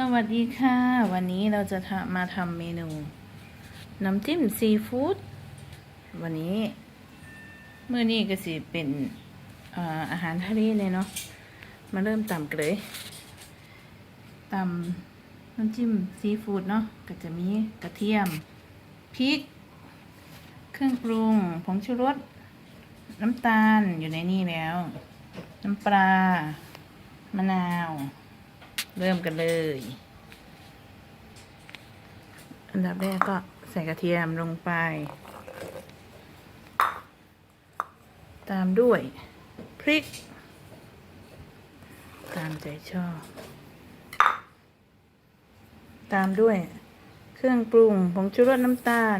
สวัสดีค่ะ วันนี้เราจะมาทำเมนู น้ำจิ้มซีฟู้ดวันนี้เมื้อนี้ก็สิเป็นอาอาหารทะเลเลยเนาะมาเริ่มตำกันเลยตำน้ำจิ้มซีฟู้ดเนาะก็จะมีกระเทียมพริก เครื่องปรุงผงชูรสน้ำตาลอยู่ในนี่แล้ว น้ำปลามะนาว เริ่มกันเลย อันดับแรกก็ใส่กระเทียมลงไป ตามด้วย พริก ตามใจชอบ ตามด้วยเครื่องปรุงผงชูรสน้ำตาล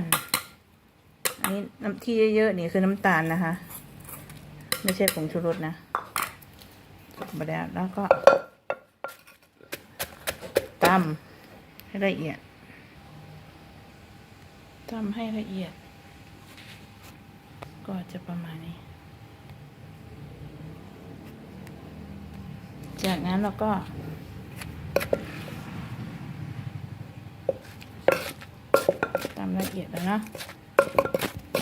อันนี้น้ำที่เยอะๆนี่คือน้ำตาลนะคะ ไม่ใช่ผงชูรสนะบดแล้วแล้วก็ ตำให้ละเอียดตำให้ละเอียด ก็จะประมาณนี้ จากนั้นเราก็ตำละเอียดแล้วนะ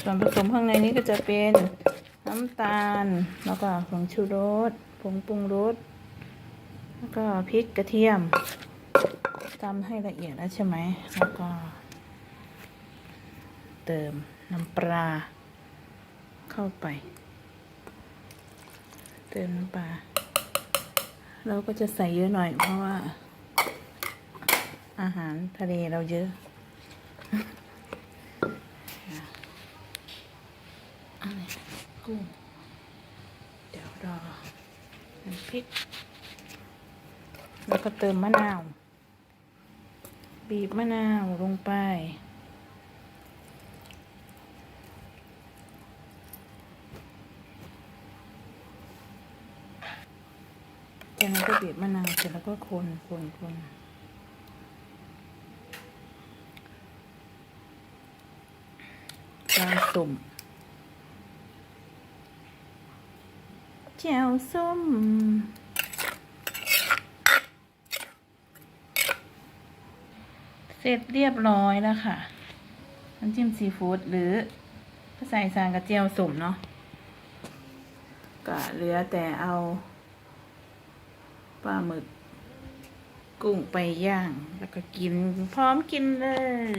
ส่วนผสมข้างในนี้ก็จะเป็นน้ำตาล แล้วก็ผงชูรสผงปรุงรส แล้วก็พริกกระเทียม ตำให้ละเอียดแล้วใช่ไหม แล้วก็ เติมน้ำปลาเข้าไป เติมน้ำปลา เราก็จะใส่เยอะหน่อย เพราะว่า อาหารทะเลเราเยอะอะไรกุ้ง เดี๋ยวรอน้ำพริก แล้วก็เติมมะนาว บีบมะนาวลงไป จากนั้นก็บีบมะนาวเสร็จแล้วก็คนคนคนปลาสุ่มแจ่วส้ม เสร็จเรียบร้อยแล้วค่ะ น้ำจิ้มซีฟู้ดหรือภาษาอีสานกระเจียวสุ่มเนาะก็เหลือแต่เอาปลาหมึก กุ้งไปย่าง แล้วก็กินพร้อมกินเลย